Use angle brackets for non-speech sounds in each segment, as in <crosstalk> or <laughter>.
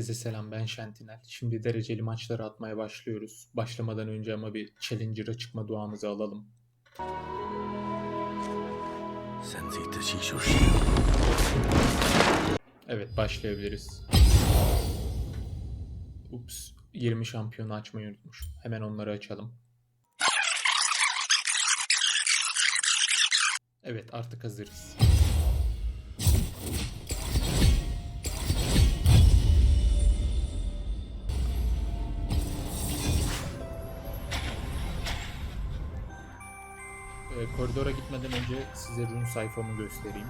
Herkese selam ben Şentinel. Şimdi dereceli maçları atmaya başlıyoruz. Başlamadan önce ama bir Challenger'a çıkma duamızı alalım. Evet başlayabiliriz. Ups 20 şampiyonu açmayı unutmuş. Hemen onları açalım. Evet artık hazırız. Ee, koridora gitmeden önce size rune sayfamı göstereyim.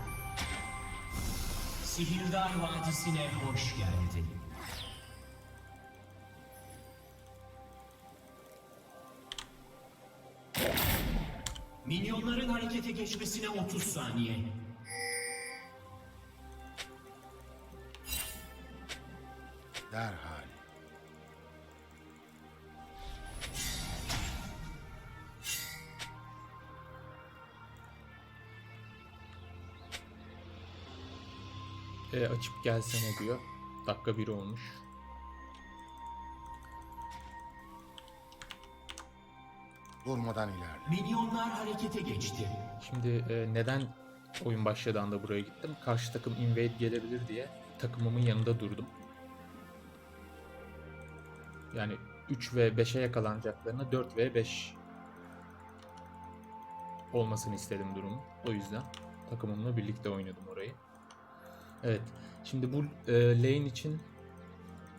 Sihirdar Vadisi'ne hoş geldin. Minyonların harekete geçmesine 30 saniye. derhal. E, açıp gelsene diyor. Dakika 1 olmuş. Durmadan ilerle. Minyonlar harekete geçti. Şimdi e, neden oyun başladığında buraya gittim? Karşı takım invade gelebilir diye takımımın yanında durdum. Yani 3 ve 5'e yakalanacaklarına 4 ve 5 olmasını istedim durumu. O yüzden takımımla birlikte oynadım orayı. Evet. Şimdi bu e, lane için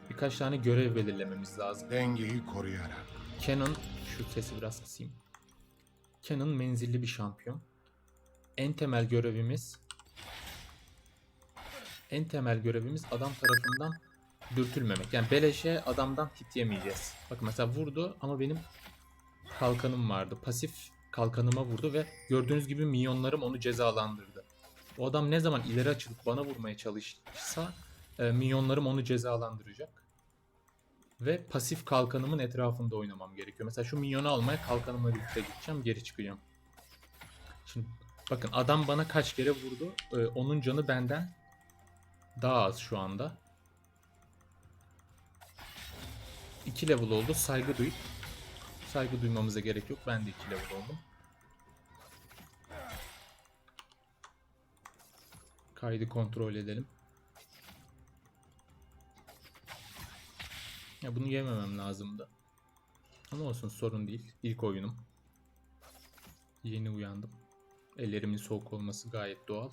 birkaç tane görev belirlememiz lazım. Dengeyi koruyarak. Canon şu sesi biraz kısayım. Canon menzilli bir şampiyon. En temel görevimiz en temel görevimiz adam tarafından dürtülmemek. Yani beleşe adamdan hit yemeyeceğiz. Bakın mesela vurdu ama benim kalkanım vardı. Pasif kalkanıma vurdu ve gördüğünüz gibi minyonlarım onu cezalandırdı. O adam ne zaman ileri açılıp bana vurmaya çalışsa e, minyonlarım onu cezalandıracak ve pasif kalkanımın etrafında oynamam gerekiyor. Mesela şu minyonu almaya kalkanımla birlikte gideceğim, geri çıkacağım. Şimdi bakın adam bana kaç kere vurdu. Ee, onun canı benden daha az şu anda. 2 level oldu. Saygı duyup saygı duymamıza gerek yok. Ben de 2 level oldum. Kaydı kontrol edelim. Ya bunu yememem lazımdı. Ama olsun sorun değil. İlk oyunum. Yeni uyandım. Ellerimin soğuk olması gayet doğal.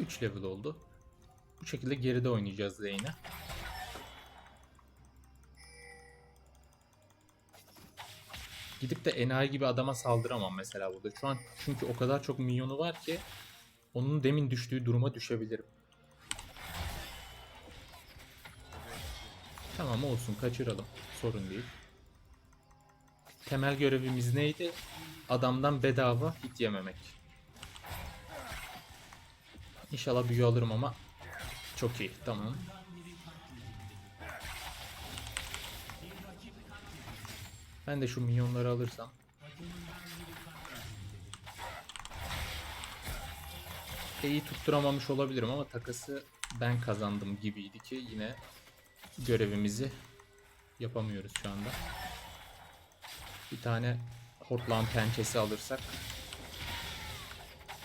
Üç level oldu. Bu şekilde geride oynayacağız lane'e. Gidip de enayi gibi adama saldıramam mesela burada. Şu an çünkü o kadar çok minyonu var ki onun demin düştüğü duruma düşebilirim. Tamam olsun kaçıralım. Sorun değil. Temel görevimiz neydi? Adamdan bedava hit yememek. İnşallah büyü alırım ama çok iyi. Tamam. Ben de şu minyonları alırsam iyi tutturamamış olabilirim ama takası ben kazandım gibiydi ki yine görevimizi yapamıyoruz şu anda. Bir tane hortlağın pençesi alırsak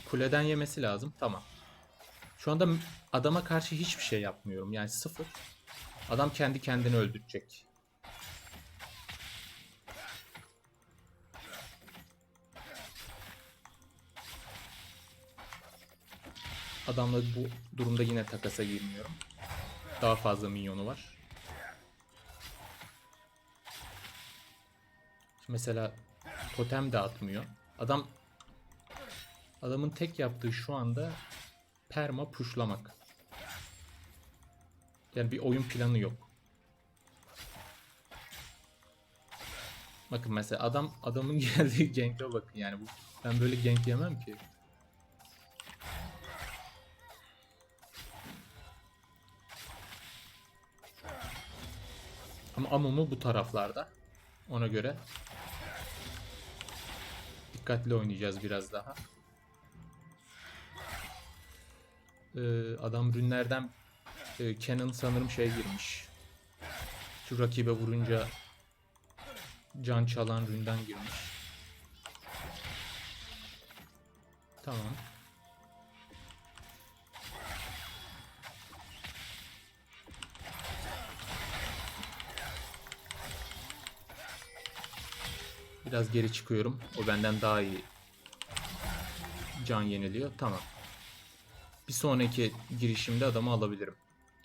kuleden yemesi lazım. Tamam. Şu anda adama karşı hiçbir şey yapmıyorum. Yani sıfır. Adam kendi kendini öldürecek. Adamla bu durumda yine takasa girmiyorum. Daha fazla minyonu var. Mesela totem de atmıyor. Adam adamın tek yaptığı şu anda perma puşlamak. Yani bir oyun planı yok. Bakın mesela adam adamın <laughs> geldiği gank'e bakın yani bu ben böyle gank yemem ki. Ama Amumu bu taraflarda. Ona göre dikkatli oynayacağız biraz daha. Ee, adam rünlerden e, Canon sanırım şey girmiş. Şu rakibe vurunca can çalan ründen girmiş. Tamam. Biraz geri çıkıyorum. O benden daha iyi can yeniliyor. Tamam. Bir sonraki girişimde adamı alabilirim.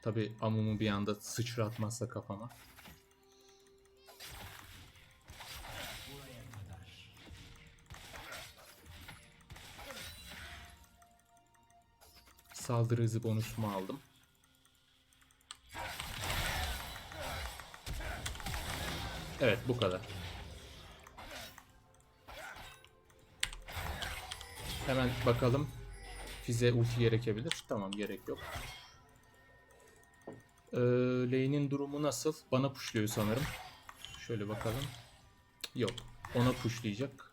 Tabi amumu bir anda sıçratmazsa kafama. Saldırı hızı bonusumu aldım. Evet bu kadar. Hemen bakalım. Fize ulti gerekebilir. Tamam gerek yok. Ee, lane'in durumu nasıl? Bana pushluyor sanırım. Şöyle bakalım. Yok. Ona pushlayacak.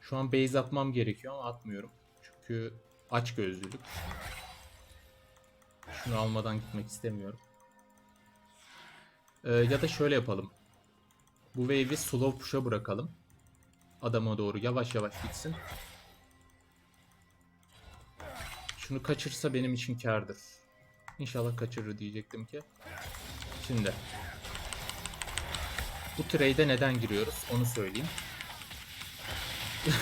Şu an base atmam gerekiyor ama atmıyorum. Çünkü aç gözlülük. Şunu almadan gitmek istemiyorum. Ee, ya da şöyle yapalım. Bu wave'i slow push'a bırakalım. Adama doğru yavaş yavaş gitsin. Şunu kaçırsa benim için kardır. İnşallah kaçırır diyecektim ki. Şimdi. Bu trade'e neden giriyoruz onu söyleyeyim. <laughs>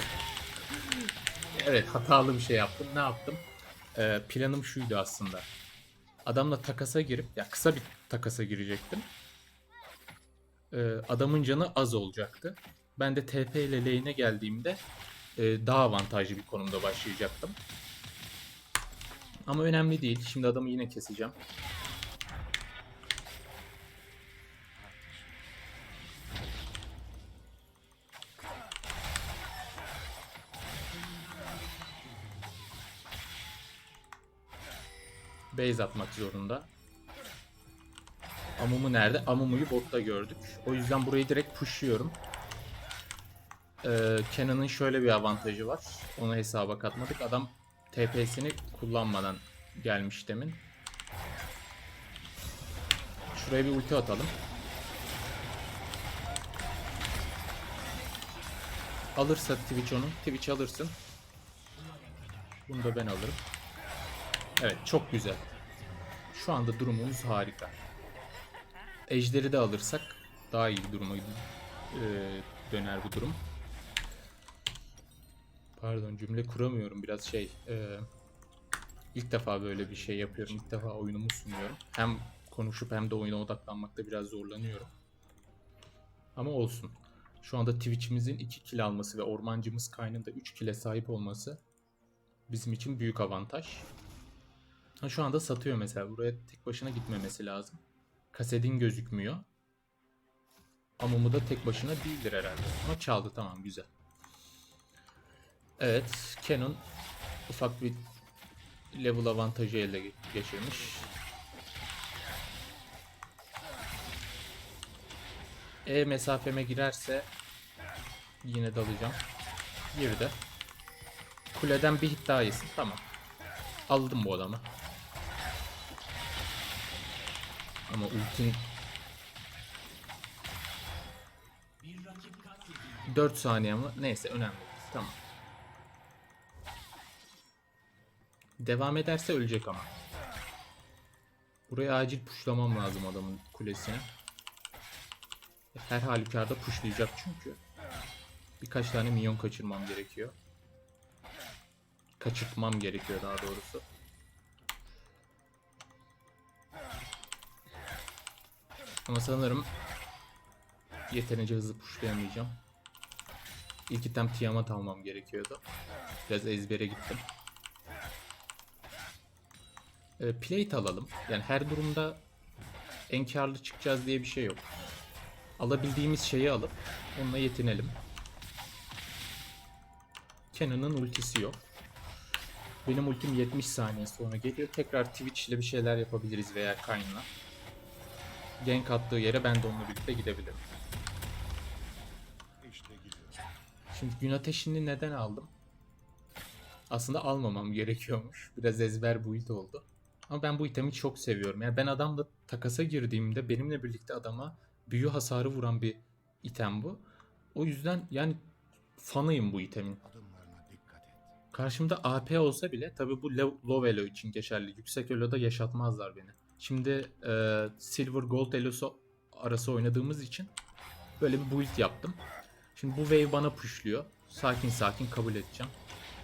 evet hatalı bir şey yaptım. Ne yaptım? Ee, planım şuydu aslında. Adamla takasa girip ya kısa bir takasa girecektim. Ee, adamın canı az olacaktı. Ben de TP ile lane'e geldiğimde e, daha avantajlı bir konumda başlayacaktım. Ama önemli değil. Şimdi adamı yine keseceğim. Base atmak zorunda. Amumu nerede? Amumu'yu botta gördük. O yüzden burayı direkt pushluyorum. Ee, Cannon'ın şöyle bir avantajı var. Onu hesaba katmadık. Adam TP'sini kullanmadan gelmiş demin. Şuraya bir ulti atalım. Alırsa Twitch onu. Twitch alırsın. Bunu da ben alırım. Evet çok güzel. Şu anda durumumuz harika. Ejderi de alırsak daha iyi bir duruma e, döner bu durum. Pardon cümle kuramıyorum biraz şey. E, ilk defa böyle bir şey yapıyorum. İlk defa oyunumu sunuyorum. Hem konuşup hem de oyuna odaklanmakta biraz zorlanıyorum. Ama olsun. Şu anda Twitch'imizin 2 kill alması ve ormancımız Kayn'ın da 3 kill'e sahip olması bizim için büyük avantaj. Ha, şu anda satıyor mesela. Buraya tek başına gitmemesi lazım. Kasedin gözükmüyor. Amumu da tek başına değildir herhalde. Ama çaldı tamam güzel. Evet Canon ufak bir level avantajı elde ge- geçirmiş. E mesafeme girerse yine dalacağım. Girdi. Kuleden bir hit daha yesin. Tamam. Aldım bu adamı. Ama ultin Bir rakip katledildi. 4 saniye ama neyse önemli. Tamam. Devam ederse ölecek ama. Buraya acil puşlamam lazım adamın kulesine. Her halükarda puşlayacak çünkü. Birkaç tane minyon kaçırmam gerekiyor. Kaçırtmam gerekiyor daha doğrusu. Ama sanırım yeterince hızlı puşlayamayacağım. İlk item Tiamat almam gerekiyordu. Biraz ezbere gittim. Ee, plate alalım. Yani her durumda en karlı çıkacağız diye bir şey yok. Alabildiğimiz şeyi alıp onunla yetinelim. Cannon'ın ultisi yok. Benim ultim 70 saniye sonra geliyor. Tekrar Twitch ile bir şeyler yapabiliriz veya Kayn'la. Gank attığı yere ben de onunla birlikte gidebilirim. Şimdi gün ateşini neden aldım? Aslında almamam gerekiyormuş. Biraz ezber build oldu. Ama ben bu itemi çok seviyorum. Yani ben adamla takasa girdiğimde benimle birlikte adama büyü hasarı vuran bir item bu. O yüzden yani fanıyım bu itemin. Karşımda AP olsa bile tabi bu low elo için geçerli. Yüksek elo'da yaşatmazlar beni. Şimdi e, Silver Gold elosu arası oynadığımız için böyle bir build yaptım. Şimdi bu wave bana pushluyor. Sakin sakin kabul edeceğim.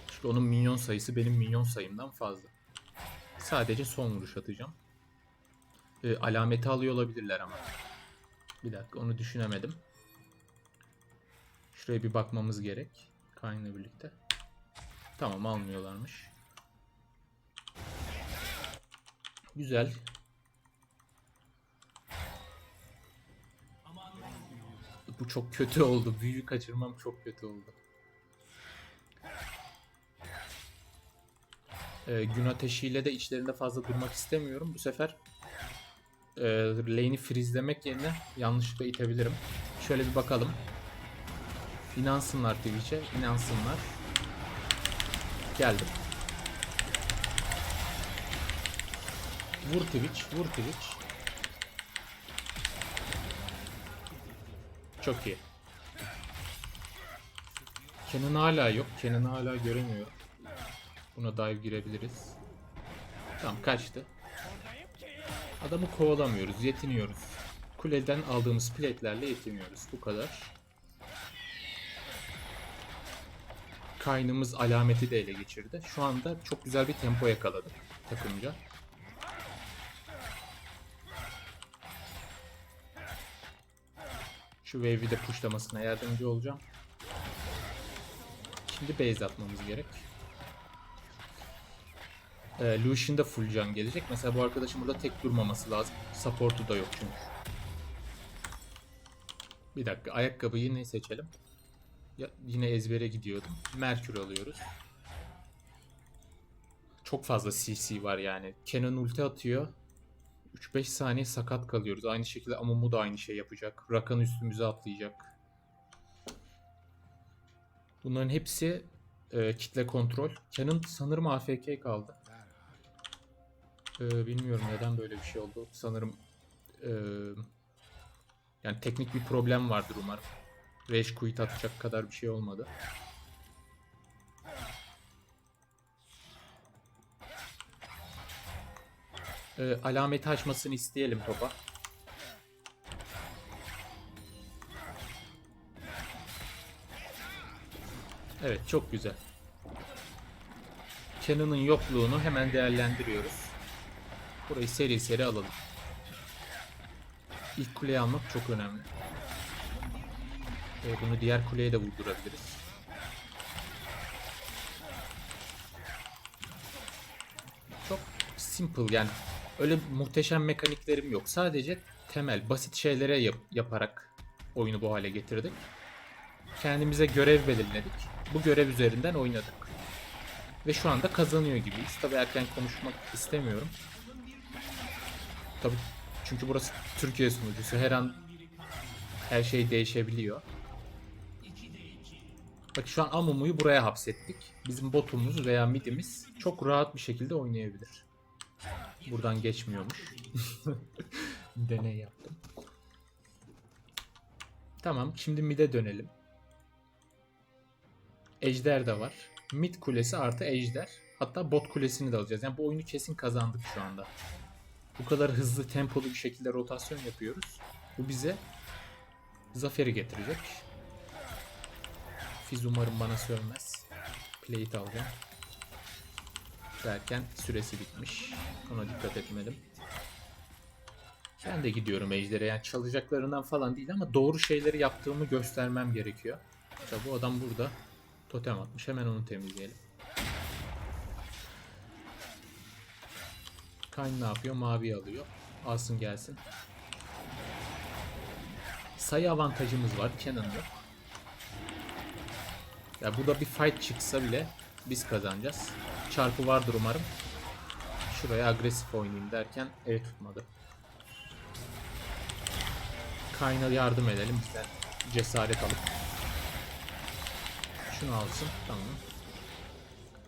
Çünkü onun minyon sayısı benim minyon sayımdan fazla. Sadece son vuruş atacağım. E, alameti alıyor olabilirler ama. Bir dakika onu düşünemedim. Şuraya bir bakmamız gerek. Kayn'la birlikte. Tamam almıyorlarmış. Güzel. Bu çok kötü oldu. Büyü kaçırmam çok kötü oldu. Ee, gün ateşiyle de içlerinde fazla durmak istemiyorum. Bu sefer e, lane'i freezelemek yerine yanlışlıkla itebilirim. Şöyle bir bakalım. İnansınlar Twitch'e. inansınlar. Geldim. Vur Twitch, vur Twitch. Çok iyi. Kenan hala yok. Kenan'ı hala göremiyorum. Buna dive girebiliriz. Tamam kaçtı. Adamı kovalamıyoruz, yetiniyoruz. Kuleden aldığımız plate'lerle yetiniyoruz. Bu kadar. Kaynımız alameti de ele geçirdi. Şu anda çok güzel bir tempo yakaladık takımca. Şu wave'i de pushlamasına yardımcı olacağım. Şimdi base atmamız gerek. Ee, Lucian da full can gelecek. Mesela bu arkadaşın burada tek durmaması lazım. Support'u da yok çünkü. Bir dakika ayakkabıyı ne seçelim? Ya, yine ezbere gidiyordum. Merkür alıyoruz. Çok fazla CC var yani. Kenan ulti atıyor. 3-5 saniye sakat kalıyoruz. Aynı şekilde Amumu da aynı şey yapacak. Rakan üstümüze atlayacak. Bunların hepsi e, kitle kontrol. Kenan sanırım AFK kaldı. E, bilmiyorum neden böyle bir şey oldu. Sanırım e, yani teknik bir problem vardır umarım. Rage quit atacak kadar bir şey olmadı. Ee, alameti açmasını isteyelim topa. Evet çok güzel. Cannon'ın yokluğunu hemen değerlendiriyoruz. Burayı seri seri alalım. İlk kuleyi almak çok önemli. Ee, bunu diğer kuleye de vurdurabiliriz. Çok simple yani öyle muhteşem mekaniklerim yok. Sadece temel basit şeylere yap- yaparak oyunu bu hale getirdik. Kendimize görev belirledik. Bu görev üzerinden oynadık. Ve şu anda kazanıyor gibiyiz. Tabii erken konuşmak istemiyorum. Tabii çünkü burası Türkiye sunucusu. Her an her şey değişebiliyor. Bak şu an Amumu'yu buraya hapsettik. Bizim botumuz veya midimiz çok rahat bir şekilde oynayabilir. Buradan geçmiyormuş. <laughs> Deney yaptım. Tamam şimdi mid'e dönelim. Ejder de var. Mid kulesi artı ejder. Hatta bot kulesini de alacağız. Yani bu oyunu kesin kazandık şu anda. Bu kadar hızlı tempolu bir şekilde rotasyon yapıyoruz. Bu bize zaferi getirecek. Fiz umarım bana sövmez. Plate alacağım. Derken süresi bitmiş. Ona dikkat etmedim. Ben de gidiyorum Ejder'e. Yani çalacaklarından falan değil ama doğru şeyleri yaptığımı göstermem gerekiyor. İşte bu adam burada. Totem atmış. Hemen onu temizleyelim. Kayn ne yapıyor? Mavi alıyor. Alsın gelsin. Sayı avantajımız var. Kenan yok. Ya burada bir fight çıksa bile biz kazanacağız. Çarpı vardır umarım. Şuraya agresif oynayayım derken ev tutmadı. Kayn'a yardım edelim bizden cesaret alıp. Şunu alsın. Tamam.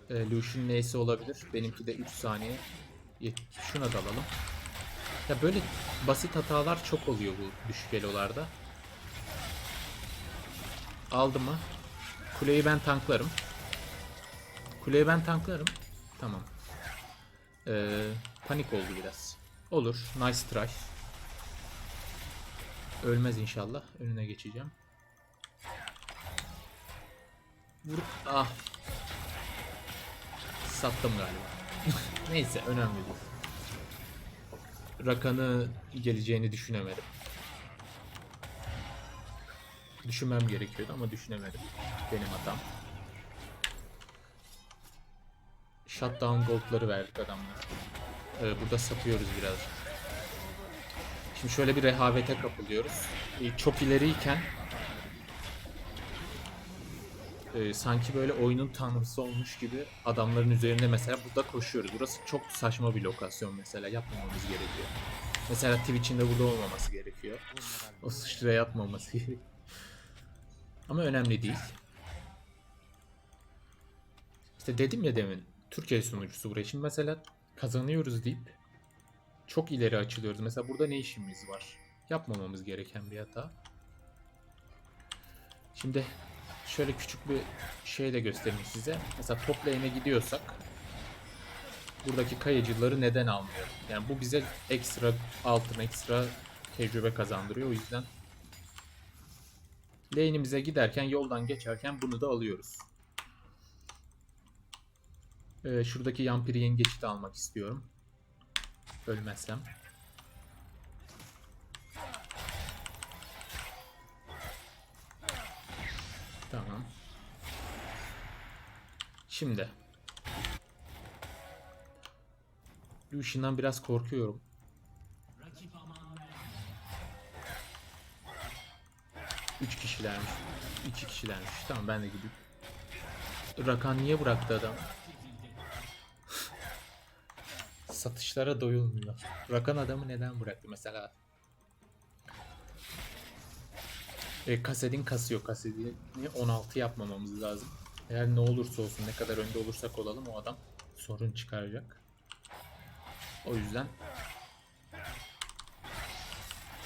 E, Lucian neyse olabilir. Benimki de 3 saniye. Şuna da alalım. Ya böyle basit hatalar çok oluyor bu düşük elolarda. Aldı mı? Kuleyi ben tanklarım. Kuleyi ben tanklarım. Tamam. Ee, panik oldu biraz. Olur. Nice try. Ölmez inşallah. Önüne geçeceğim. Vur. Ah. Sattım galiba. <laughs> Neyse önemli değil. Rakan'ı geleceğini düşünemedim. Düşünmem gerekiyordu ama düşünemedim. Benim hatam. Shutdown gold'ları verdik adamlara. Ee, burada satıyoruz biraz. Şimdi şöyle bir rehavete kapılıyoruz. Ee, çok ileriyken e, sanki böyle oyunun tanrısı olmuş gibi adamların üzerinde mesela burada koşuyoruz. Burası çok saçma bir lokasyon mesela yapmamamız gerekiyor. Mesela Twitch'in de burada olmaması gerekiyor. O sıçraya yapmaması gerekiyor. <laughs> Ama önemli değil. İşte dedim ya demin Türkiye sunucusu buraya. Şimdi mesela kazanıyoruz deyip çok ileri açılıyoruz. Mesela burada ne işimiz var? Yapmamamız gereken bir hata. Şimdi şöyle küçük bir şey de göstereyim size. Mesela top lane'e gidiyorsak buradaki kayıcıları neden almıyor? Yani bu bize ekstra altın, ekstra tecrübe kazandırıyor. O yüzden lane'imize giderken yoldan geçerken bunu da alıyoruz. Ee, şuradaki Yampiri yengeçi de almak istiyorum. Ölmezsem. Şimdi. Lucian'dan biraz korkuyorum. Üç kişilermiş. İki kişilermiş. Tamam ben de gideyim. Rakan niye bıraktı adam? Satışlara doyulmuyor. Rakan adamı neden bıraktı mesela? E, kasedin kasıyor. Kasedini 16 yapmamamız lazım. Eğer ne olursa olsun ne kadar önde olursak olalım o adam sorun çıkaracak. O yüzden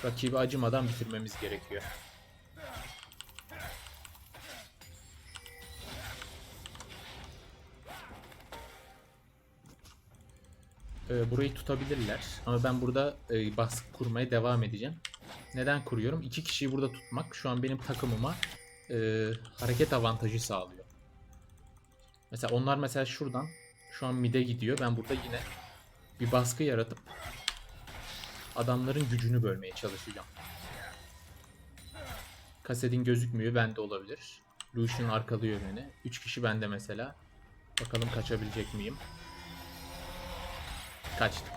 rakibi acımadan bitirmemiz gerekiyor. e, burayı tutabilirler. Ama ben burada e, baskı kurmaya devam edeceğim. Neden kuruyorum? İki kişiyi burada tutmak şu an benim takımıma e, hareket avantajı sağlıyor. Mesela onlar mesela şuradan şu an mid'e gidiyor. Ben burada yine bir baskı yaratıp adamların gücünü bölmeye çalışacağım. Kasedin gözükmüyor. Bende olabilir. Lucian arkalıyor beni. 3 kişi bende mesela. Bakalım kaçabilecek miyim? Kaçtım.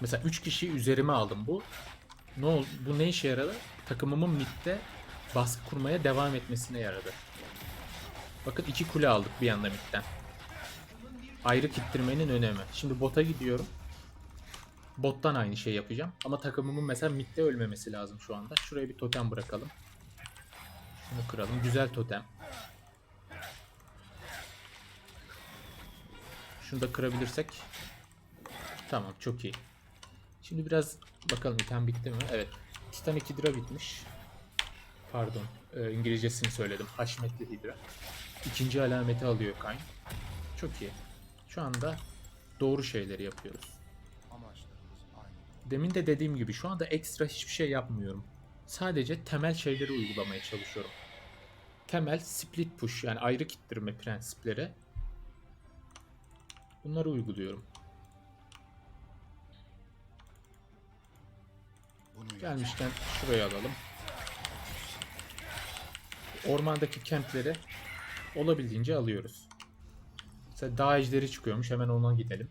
Mesela 3 kişiyi üzerime aldım bu. Ne oldu? Bu ne işe yaradı? Takımımın midde baskı kurmaya devam etmesine yaradı. Bakın iki kule aldık bir anda midden. Ayrı kittirmenin önemi. Şimdi bota gidiyorum. Bottan aynı şey yapacağım. Ama takımımın mesela midde ölmemesi lazım şu anda. Şuraya bir totem bırakalım. Şunu kıralım. Güzel totem. Şunu da kırabilirsek. Tamam çok iyi. Şimdi biraz bakalım item bitti mi? Evet. Titanic Hydra bitmiş. Pardon. e, İngilizcesini söyledim. Haşmetli Hydra. İkinci alameti alıyor Kayn. Çok iyi. Şu anda doğru şeyleri yapıyoruz. Demin de dediğim gibi şu anda ekstra hiçbir şey yapmıyorum. Sadece temel şeyleri uygulamaya çalışıyorum. Temel split push yani ayrı kittirme prensipleri. Bunları uyguluyorum. Gelmişken şuraya alalım. Ormandaki kempleri olabildiğince alıyoruz. Mesela dağ ejderi çıkıyormuş hemen ona gidelim.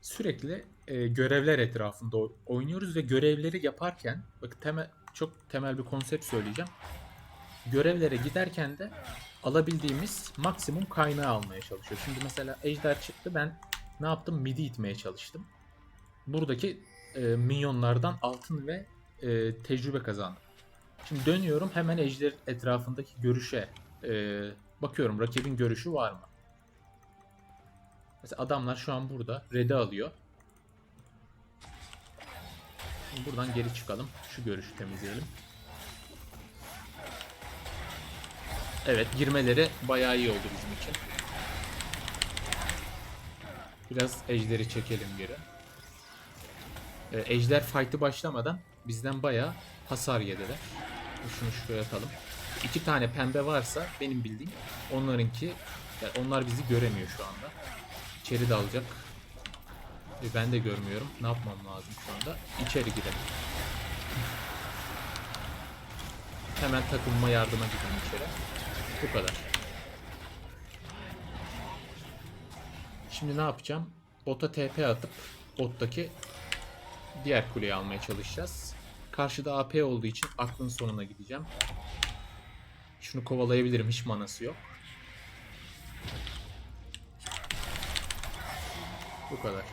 Sürekli e, görevler etrafında oynuyoruz ve görevleri yaparken bak temel çok temel bir konsept söyleyeceğim. Görevlere giderken de alabildiğimiz maksimum kaynağı almaya çalışıyoruz. Şimdi mesela ejder çıktı ben ne yaptım? Midi itmeye çalıştım. Buradaki e, minyonlardan altın ve e, tecrübe kazandım. Şimdi dönüyorum hemen ejder etrafındaki görüşe e, bakıyorum rakibin görüşü var mı? Mesela adamlar şu an burada. Red'i alıyor. Şimdi buradan geri çıkalım. Şu görüşü temizleyelim. Evet girmeleri bayağı iyi oldu bizim için. Biraz ejderi çekelim geri. Ee, ejder fight'ı başlamadan bizden bayağı hasar yediler. Şunu şuraya atalım. İki tane pembe varsa benim bildiğim onlarınki yani onlar bizi göremiyor şu anda. İçeri dalacak. E, ben de görmüyorum. Ne yapmam lazım şu anda? İçeri girelim. Hemen takılma yardıma gidelim içeri. Bu kadar. Şimdi ne yapacağım? Bota TP atıp bottaki diğer kuleyi almaya çalışacağız. Karşıda AP olduğu için aklın sonuna gideceğim. Şunu kovalayabilirim. Hiç manası yok. Bu kadar.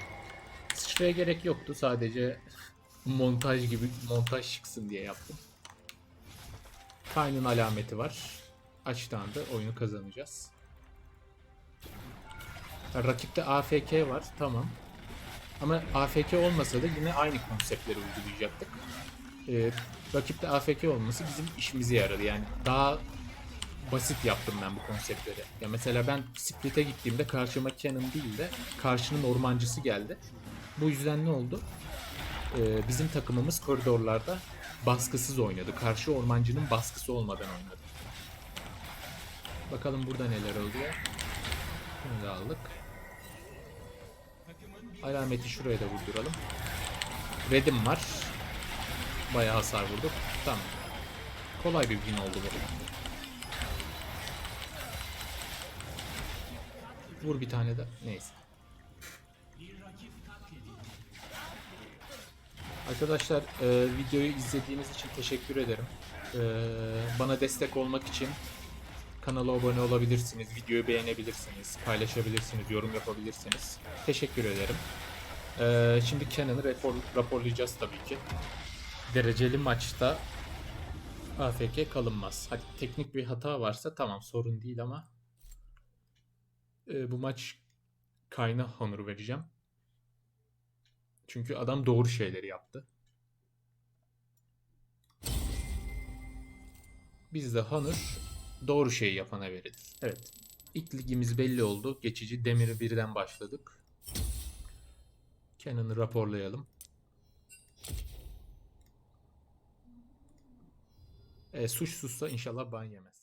Sıçraya gerek yoktu. Sadece montaj gibi montaj çıksın diye yaptım. Kayn'ın alameti var. Açtan da oyunu kazanacağız. Rakipte AFK var. Tamam. Ama AFK olmasa da yine aynı konseptleri uygulayacaktık. Ee, rakipte AFK olması bizim işimize yaradı. Yani daha basit yaptım ben bu konseptleri. Ya mesela ben Split'e gittiğimde karşıma Canon değil de karşının ormancısı geldi. Bu yüzden ne oldu? Ee, bizim takımımız koridorlarda baskısız oynadı. Karşı ormancının baskısı olmadan oynadı. Bakalım burada neler oluyor. Bunu da aldık. Alameti şuraya da vurduralım. Red'im var. Bayağı hasar vurduk. Tamam. Kolay bir win oldu bu. Vur bir tane de. Neyse. Arkadaşlar e, videoyu izlediğiniz için teşekkür ederim. E, bana destek olmak için kanala abone olabilirsiniz, videoyu beğenebilirsiniz, paylaşabilirsiniz, yorum yapabilirsiniz. Teşekkür ederim. E, şimdi Kenan'ı rapor, raporlayacağız tabii ki. Dereceli maçta AFK kalınmaz. Hadi teknik bir hata varsa tamam sorun değil ama e, bu maç Kayna honor vereceğim. Çünkü adam doğru şeyleri yaptı. Biz de Honor doğru şeyi yapana veririz. Evet. İlk ligimiz belli oldu. Geçici Demir birden başladık. Kenan'ı raporlayalım. E, suçsuzsa inşallah ban yemez.